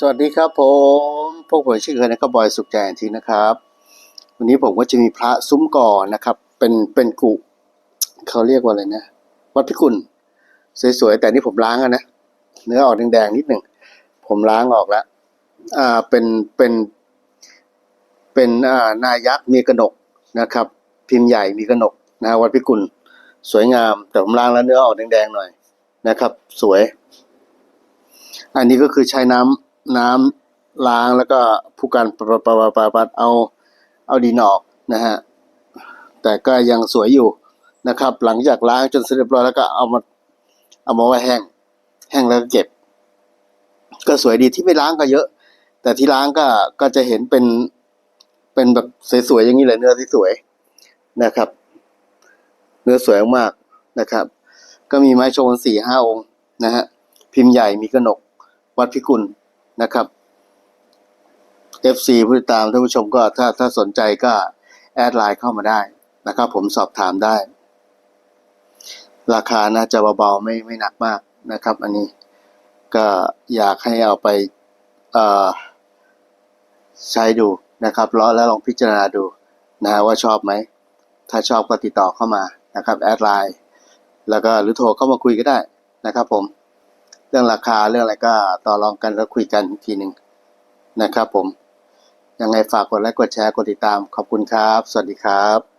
สวัสดีครับผมพวกผมชื่อเคยนะครับบอยสุขใจทีนะครับ วันนี้ผมก็จะมีพระซุ้มก่อนะครับ เป็นเป็นกุเขาเรียกว่าอะไรนะ วัดพิกุลสวยๆแต่นี่ผมล้างอะนะเนื้อออกแดงๆนิดหนึ่งผมล้างออกแล้วอ่าเป็นเป็น เป็นอ่านายักษ์มีกระหนกนะครับ พิมพ์ใหญ่มีกระหนกนะวัดพิกุลสวยงาม แต่ผมล้างแล้วเนื้อออกแดงๆหน่อยนะครับ สวย อันนี้ก็คือใช้น้ำ น้ำล้างแล้วก็ผู้การปะปะปะปะปะเอาเอาดินออกนะฮะแต่ก็ยังสวยอยู่นะครับ หลังจากล้างจนเสร็จเรียบร้อยแล้วก็เอามาเอามาไว้แห้ง แห้งแล้วก็เก็บ ก็สวยดีที่ไม่ล้างก็เยอะ แต่ที่ล้างก็ก็จะเห็นเป็นเป็นแบบสวยๆอย่างนี้เลยเนื้อที่สวยนะครับ เนื้อสวยมากนะครับ ก็มีไม้โชว์สี่ห้าองค์นะฮะพิมพ์ใหญ่มีกระหนก วัดพิกุล นะครับ FC ผู้ติดตามท่านผู้ชมก็ถ้าถ้าสนใจก็แอดไลน์เข้ามาได้นะครับ ผมสอบถามได้ ราคาน่าจะเบาๆไม่ไม่หนักมากนะครับ อันนี้ก็อยากให้เอาไปใช้ดูนะครับแล้วแล้วลองพิจารณาดูนะว่าชอบไหม ถ้าชอบก็ติดต่อเข้ามานะครับแอดไลน์แล้วก็หรือโทรเข้ามาคุยก็ได้นะครับผม รื่องราคาเรื่องอะไรก็ต่อรองกันแล้วคุยกันอีกทีหนึ่งนะครับผม ยังไงฝากกดไลค์กดแชร์กดติดตาม ขอบคุณครับ สวัสดีครับ